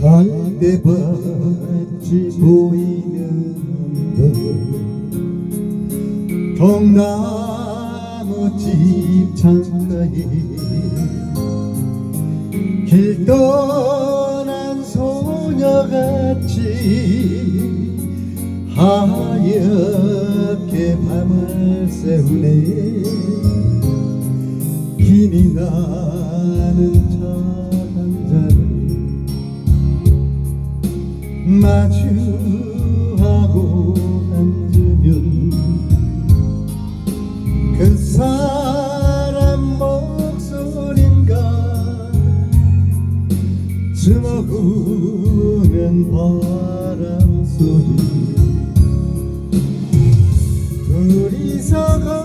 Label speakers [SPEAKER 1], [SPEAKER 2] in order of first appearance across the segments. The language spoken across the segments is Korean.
[SPEAKER 1] 갈대밭이 보이는 언덕 통나무 집 창가에 길 떠난 소녀같이 하얗게 밤을 새우네. 힘이 나는 차 스머그는 바람 소리. 둘이서 걷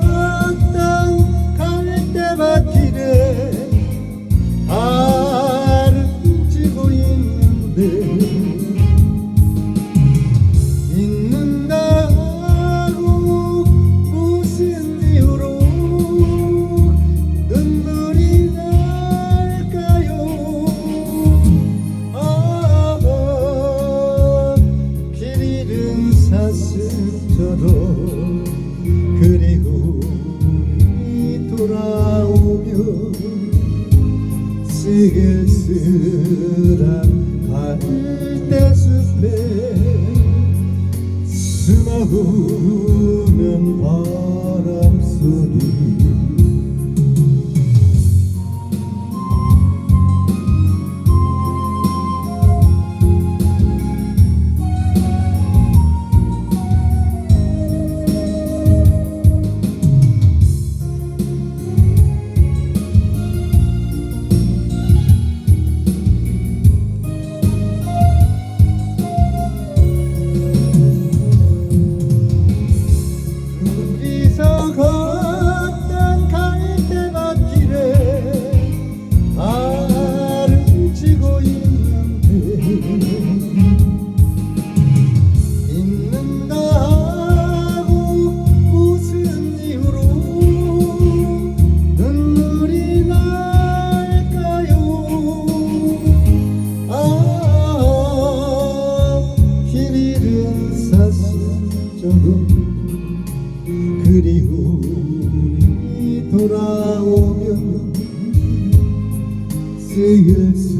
[SPEAKER 1] 쓸쓸한 갈대 숲에 스머그는 바람 소리 그리움이 돌아오면 슬슬